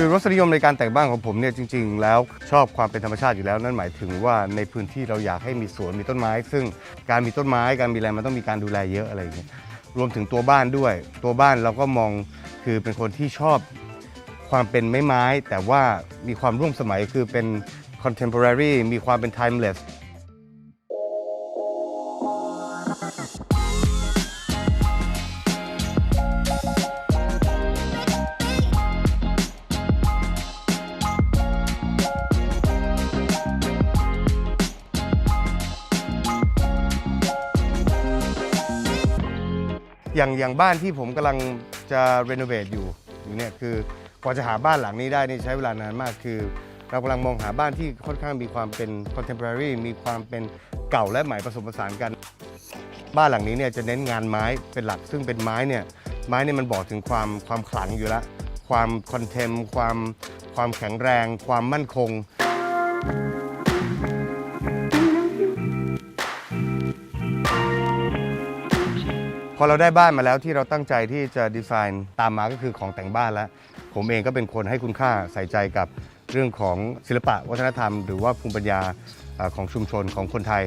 คือรสนิยมในการแต่งบ้านของผมเนี่ยจริง ๆ แล้วชอบความเป็นธรรมชาติอยู่แล้วนั่นหมายถึงว่าในพื้นที่เราอยากให้มีสวนมีต้นไม้ ซึ่งการมีต้นไม้การมีอะไรมันต้องมีการดูแลเยอะอะไรอย่างเงี้ยรวมถึงตัวบ้านด้วย ตัวบ้านเราก็มองคือเป็นคนที่ชอบ ความเป็นไม้ไม้ แต่ว่ามีความร่วมสมัยคือเป็น contemporary มีความเป็น timeless อย่างอย่างบ้านที่ผมกำลังจะรีโนเวทอยู่อยู่เนี่ยคือ กว่าจะหาบ้านหลังนี้ได้นี่ใช้เวลานานมากคือ เรากำลังมองหาบ้านที่ค่อนข้างมีความเป็น contemporary มีความเป็นเก่าและใหม่ผสมผสานกัน บ้านหลังนี้เนี่ยจะเน้นงานไม้เป็นหลัก ซึ่งเป็นไม้เนี่ยไม้เนี่ยมันบอกถึงความความขลังอยู่แล้วความคอนเทมความความแข็งแรง ความมั่นคง พอเราได้บ้านมาแล้วที่เราตั้งใจที่จะดีไซน์ตามมาก็คือของแต่งบ้านแล้ว ผมเองก็เป็นคนให้คุณค่าใส่ใจกับเรื่องของศิลปะวัฒนธรรม หรือว่าภูมิปัญญาของชุมชนของคนไทย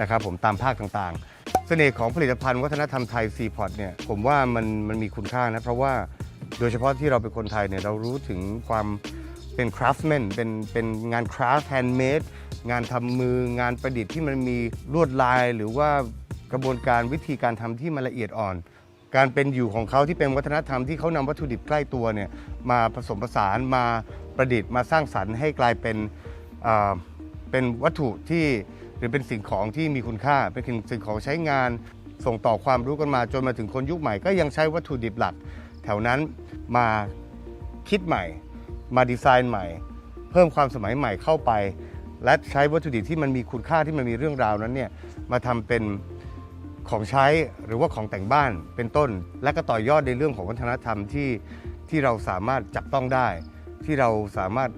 นะครับผมตามภาคต่างๆ เสน่ห์ของผลิตภัณฑ์วัฒนธรรมไทยซีพอตเนี่ยผมว่ามันมันมีคุณค่านะเพราะว่าโดยเฉพาะที่เราเป็นคนไทยเนี่ยเรารู้ถึงความเป็นคราฟต์แมนเป็นเป็นงานคราฟต์แฮนด์เมดงานทำมืองานประดิษฐ์ที่มันมีลวดลายหรือว่ากระบวนการวิธีการทำที่มันละเอียดอ่อน การเป็นอยู่ของเขาที่เป็นวัฒนธรรมที่เขานำวัตถุดิบใกล้ตัวเนี่ยมาผสมผสานมาประดิษฐ์มาสร้างสรรค์ให้กลายเป็นเอ่อเป็นวัตถุที่หรือเป็นสิ่งของที่มีคุณค่าเป็นสิ่งของใช้งาน ส่งต่อความรู้กันมาจนมาถึงคนยุคใหม่ก็ยังใช้วัตถุดิบหลัก แถวนั้นมาคิดใหม่ มาดีไซน์ใหม่ เพิ่มความสมัยใหม่เข้าไป และใช้วัตถุดิบที่มันมีคุณค่าที่มันมีเรื่องราวนั้นเนี่ยมาทำเป็น ของใช้หรือว่าของแต่งบ้านเป็นต้น และก็ต่อยอดในเรื่องของวัฒนธรรมที่ที่เราสามารถจับต้องได้ ที่เราสามารถ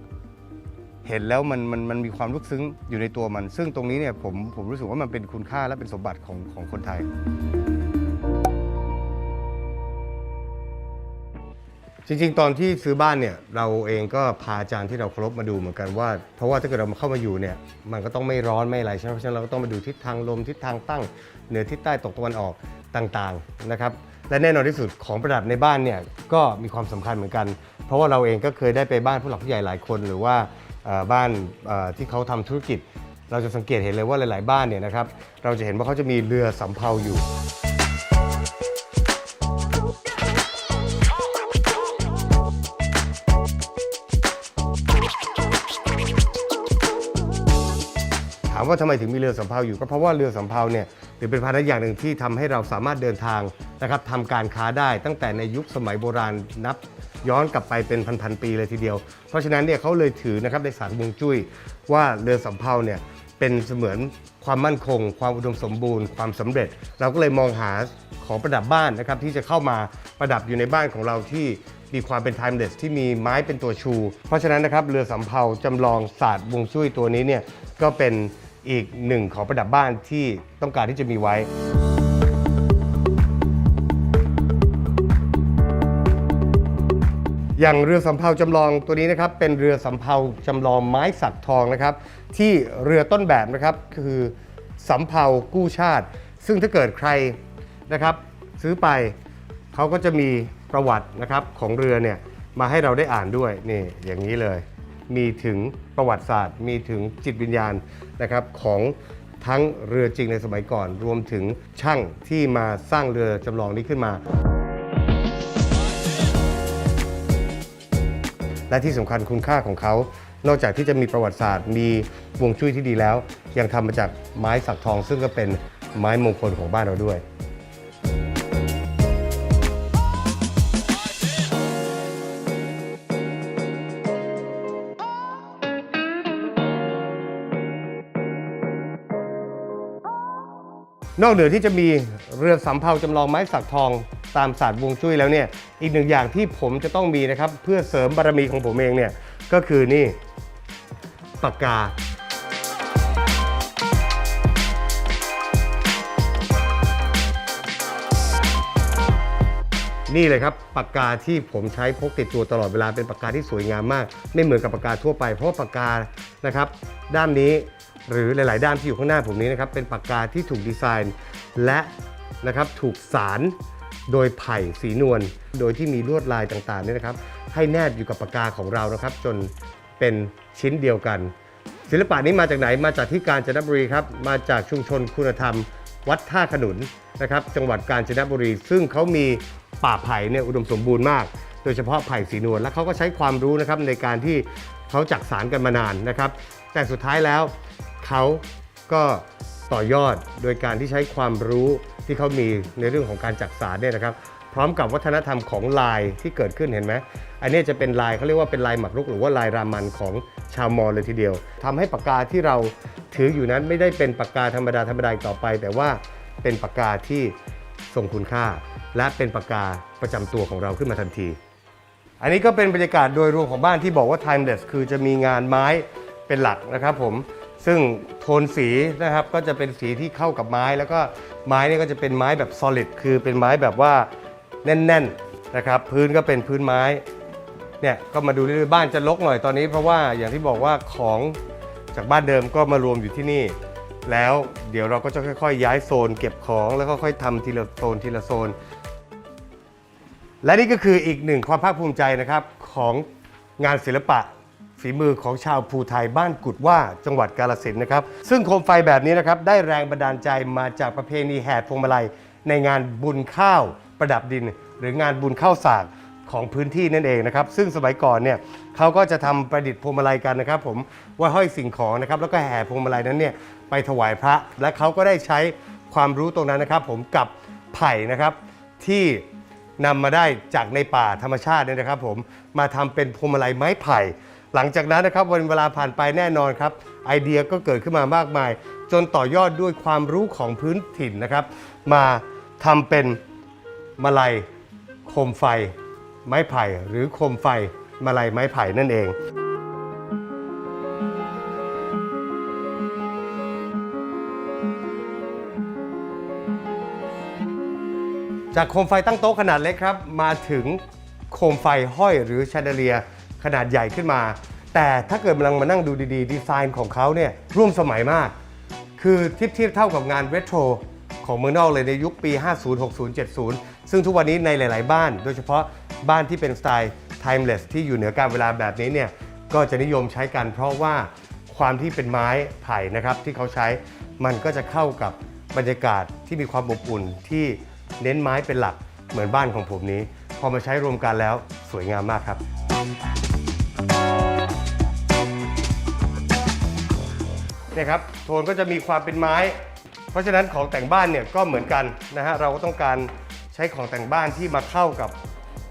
เห็นแล้วมันมันมันมีความลึกซึ้งอยู่ในตัวมัน ซึ่งตรงนี้เนี่ยผมผมรู้สึกว่ามันเป็นคุณค่าและเป็นสมบัติของของคนไทย จริงๆ ตอนที่ซื้อบ้านเนี่ยเราเองก็พาอาจารย์ที่เราเคารพมาดูเหมือนกันว่า เพราะว่าถ้าเกิดเราเข้ามาอยู่เนี่ยมันก็ต้องไม่ร้อนไม่อะไรใช่ไหมเพราะฉะนั้นเราก็ต้องมาดูทิศทางลมทิศทางตั้ง เหนือทิศใต้ตกตะวันออกต่างๆนะครับและแน่นอนที่สุดของประดับในบ้านเนี่ยก็มีความสำคัญเหมือนกัน เพราะว่าเราเองก็เคยได้ไปบ้านผู้หลักผู้ใหญ่หลายคน หรือว่าบ้านที่เขาทำธุรกิจ เราจะสังเกตเห็นเลยว่าหลาย ๆ บ้านเนี่ยนะครับเราจะเห็นว่าเขาจะมีเรือสำเภาอยู่ามว่าทำไมถึงมีเรือสำเภาอยู่ ก็เพราะว่าเรือสำเภาเนี่ยถือเป็นพาหนะอย่างหนึ่งที่ทำให้เราสามารถเดินทางนะครับทำการค้าได้ตั้งแต่ในยุคสมัยโบราณนับย้อนกลับไปเป็นพันๆปีเลยทีเดียว เพราะฉะนั้นเนี่ยเขาเลยถือนะครับในศาสตร์วงจุ้ย ว่าเรือสำเภาเนี่ยเป็นเสมือนความมั่นคง ความอุดมสมบูรณ์ ความสำเร็จ เราก็เลยมองหาของประดับบ้านนะครับที่จะเข้ามาประดับอยู่ในบ้านของเราที่มีความเป็น timeless ที่มีไม้เป็นตัวชู เพราะฉะนั้นนะครับเรือสำเภาจำลองศาสตร์วงจุ้ยตัวนี้เนี่ยก็เป็น อีกหนึ่งของประดับบ้านที่ต้องการที่จะมีไว้ อย่างเรือสำเภาจำลองตัวนี้นะครับ เป็นเรือสำเภาจำลองไม้สักทองนะครับ ที่เรือต้นแบบนะครับคือสำเภากู้ชาติ ซึ่งถ้าเกิดใครนะครับ ซื้อไปเขาก็จะมีประวัตินะครับของเรือเนี่ยมาให้เราได้อ่านด้วยนี่อย่างนี้เลย มีถึง ประวัติศาสตร์ มีถึงจิตวิญญาณนะครับของทั้งเรือจริงในสมัยก่อน รวมถึงช่างที่มาสร้างเรือจำลองนี้ขึ้นมา และที่สำคัญคุณค่าของเขา นอกจากที่จะมีประวัติศาสตร์ มีวงจุ้ยที่ดีแล้ว ยังทำมาจากไม้สักทองซึ่งก็เป็นไม้มงคลของบ้านเราด้วย นอกเหนือที่จะมีเรือสำเภาจำลองไม้สักทองตามศาสตร์วงจุ้ยแล้วเนี่ยอีกหนึ่งอย่างที่ผมจะต้องมีนะครับ เพื่อเสริมบารมีของผมเองเนี่ยก็คือนี่ปากกา นี่เลยครับปากกาที่ผมใช้พกติดตัวตลอดเวลาเป็นปากกาที่สวยงามมาก ไม่เหมือนกับปากกาทั่วไปเพราะปากกานะครับ ด้ามนี้ หรือหลาย ๆ ด้ามที่อยู่ข้างหน้าผมนี้นะครับเป็นปากกาที่ถูกดีไซน์ และนะครับถูกสารโดยไผ่สีนวลโดยที่มีลวดลายต่างๆเนี่ยนะครับ ให้แนบอยู่กับปากกาของเรานะครับ จนเป็นชิ้นเดียวกัน ศิลปะนี้มาจากไหนมาจากที่กาญจนบุรีครับมาจากชุมชนคุณธรรม วัดท่าขนุนนะครับ จังหวัดกาญจนบุรี ซึ่งเขามีป่าไผ่เนี่ยอุดมสมบูรณ์มาก โดยเฉพาะไผ่สีนวลและเขาก็ใช้ความรู้นะครับในการที่เขาจักสารกันมานานนะครับ แต่สุดท้ายแล้ว เขาก็ต่อยอดโดยการที่ใช้ความรู้ที่เขามีในเรื่องของการจักสารเนี่ยนะครับ พร้อมกับวัฒนธรรมของลายที่เกิดขึ้นเห็นไหมอันนี้จะเป็นลายเขาเรียกว่าเป็นลายหมักรุกหรือว่าลายรามันของชาวมอญเลยทีเดียวทำให้ปากกาที่เราถืออยู่นั้นไม่ได้เป็นปากกาธรรมดาธรรมดาต่อไป แต่ว่าเป็นปากกาที่ทรงคุณค่า และเป็นปากกาประจำตัวของเราขึ้นมาทันที อันนี้ก็เป็นบรรยากาศโดยรวมของบ้านที่บอกว่า timeless คือจะมีงานไม้เป็นหลักนะครับผม ซึ่งโทนสีนะครับก็จะเป็นสีที่เข้ากับไม้ แล้วก็ไม้เนี่ยก็จะเป็นไม้แบบ solid คือเป็นไม้แบบว่าแน่นๆนะครับ พื้นก็เป็นพื้นไม้เนี่ยก็มาดูเรื่อยๆบ้านจะรกหน่อยตอนนี้ เพราะว่าอย่างที่บอกว่าของจากบ้านเดิมก็มารวมอยู่ที่นี่ แล้วเดี๋ยวเราก็จะค่อยๆ ย้ายโซน เก็บของแล้วก็ค่อยๆทำทีละโซนทีละโซน และนี่ก็คืออีกหนึ่งความภาคภูมิใจนะครับของงานศิลปะ ฝีมือของชาวภูไทยบ้านกุดว่าจังหวัดกาลสินธุ์นะครับ ซึ่งโคมไฟแบบนี้นะครับ ได้แรงบันดาลใจมาจากประเพณีแห่พวงมาลัย ในงานบุญข้าวประดับดิน หรืองานบุญข้าวสากของพื้นที่นั่นเองนะครับ ซึ่งสมัยก่อนเนี่ยเขาก็จะทำประดิษฐ์พวงมาลัยกันนะครับ ผมว่าห้อยสิ่งของนะครับ แล้วก็แห่พวงมาลัยนั้นเนี่ยไปถวายพระ และเขาก็ได้ใช้ความรู้ตรงนั้นนะครับ ผมกับไผ่นะครับที่ นำมาได้จากในป่าธรรมชาติเนี่ยนะครับผมมาทำเป็นพวงมาลัยไม้ไผ่ หลังจากนั้นนะครับวันเวลาผ่านไปแน่นอนครับ ไอเดียก็เกิดขึ้นมามากมาย จนต่อยอดด้วยความรู้ของพื้นถิ่นนะครับ มาทำเป็นมาลัยโคมไฟ ไม้ไผ่หรือโคมไฟมาลัยไม้ไผ่นั่นเองจากโคมไฟตั้งโต๊ะขนาดเล็กครับ มาถึงโคมไฟห้อยหรือชนเดเลีย ขนาดใหญ่ขึ้นมา แต่ถ้าเกิดกำลังมานั่งดูดีๆ ดีไซน์ของเขาเนี่ยร่วมสมัยมาก คือเทียบเทียบเท่ากับงานเรโทรของเมืองนอกเลยในยุคปี 50 60 70 ซึ่งทุกวันนี้ในหลาย ๆ บ้าน โดยเฉพาะบ้านที่เป็นสไตล์ timeless ที่อยู่เหนือการเวลาแบบนี้เนี่ยก็จะนิยมใช้กันเพราะว่าความที่เป็นไม้ไผ่นะครับที่เขาใช้มันก็จะเข้ากับบรรยากาศที่มีความอบอุ่นที่เน้นไม้เป็นหลักเหมือนบ้านของผมนี้ พอมาใช้รวมกันแล้วสวยงามมากครับ เนี่ยครับโทนก็จะมีความเป็นไม้ เพราะฉะนั้นของแต่งบ้านเนี่ยก็เหมือนกันนะฮะเราก็ต้องการใช้ของแต่งบ้านที่มาเข้ากับ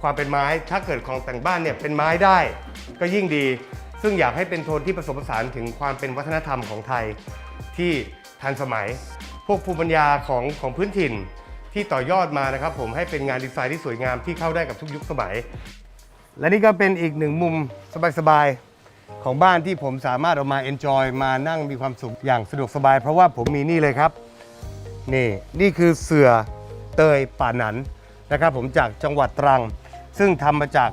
ความเป็นไม้ ถ้าเกิดของแต่งบ้านเนี่ยเป็นไม้ได้ ก็ยิ่งดี ซึ่งอยากให้เป็นโทนที่ผสมผสานถึงความเป็นวัฒนธรรมของไทยที่ทันสมัย พวกภูมิปัญญาของของพื้นถิ่นที่ต่อยอดมานะครับ ผมให้เป็นงานดีไซน์ที่สวยงามที่เข้าได้กับทุกยุคสมัย และนี่ก็เป็นอีกหนึ่งมุมสบายๆ ของบ้านที่ผมสามารถเอามา enjoy มานั่งมีความสุขอย่างสะดวกสบาย เพราะว่าผมมีนี่เลยครับ นี่นี่คือเสือเตยป่าหนันนะครับ ผมจากจังหวัดตรัง ซึ่งทำมาจาก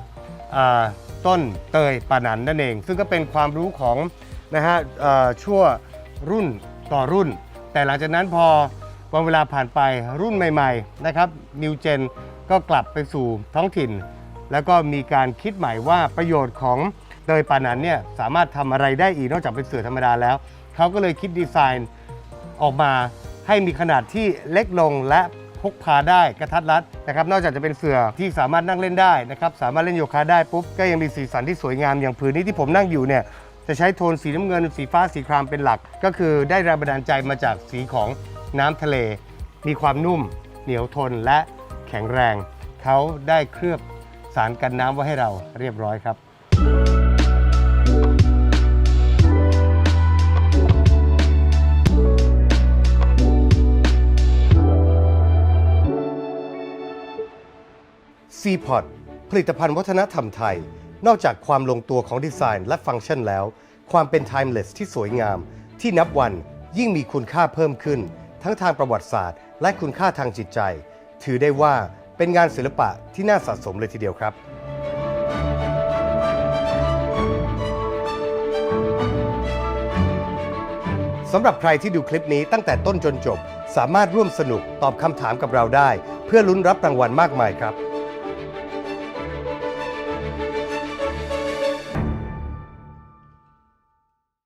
ต้นเตยป่าหนันนั่นเอง ซึ่งก็เป็นความรู้ของนะฮะชั่วรุ่นต่อรุ่น แต่หลังจากนั้นพอวันเวลาผ่านไปรุ่นใหม่ ๆ นะครับนิวเจนก็กลับไปสู่ท้องถิ่น แล้วก็มีการคิดใหม่ว่าประโยชน์ของ เตยป่านันเนี่ยสามารถทำอะไรได้อีกนอกจากเป็นเสือธรรมดาแล้ว เขาก็เลยคิดดีไซน์ออกมาให้มีขนาดที่เล็กลงและพกพาได้กระทัดรัดนะครับ นอกจากจะเป็นเสือที่สามารถนั่งเล่นได้นะครับ สามารถเล่นโยคะได้ปุ๊บก็ยังมีสีสันที่สวยงามอย่างผืนนี้ที่ผมนั่งอยู่เนี่ยจะใช้โทนสีน้ำเงิน สีฟ้าสีครามเป็นหลัก ก็คือได้แรงบันดาลใจมาจากสีของน้ำทะเล มีความนุ่ม เหนียวทนและแข็งแรง เขาได้เคลือบสารกันน้ำไว้ให้เราเรียบร้อยครับ c p o t ผลิตภัณฑ์วัฒนธรรมไทย นอกจากความลงตัวของดีไซน์และฟังก์ชันแล้ว ความเป็น timeless ที่สวยงาม ที่นับวันยิ่งมีคุณค่าเพิ่มขึ้น ทั้งทางประวัติศาสตร์ และคุณค่าทางจิตใจ ถือได้ว่าเป็นงานศิลปะที่น่าสะสมเลยทีเดียวครับสำหรับใครที่ดูคลิปนี้ตั้งแต่ต้นจนจบ สามารถร่วมสนุกตอบคำถามกับเราได้ เพื่อลุ้นรับรางวัลมากมายครับ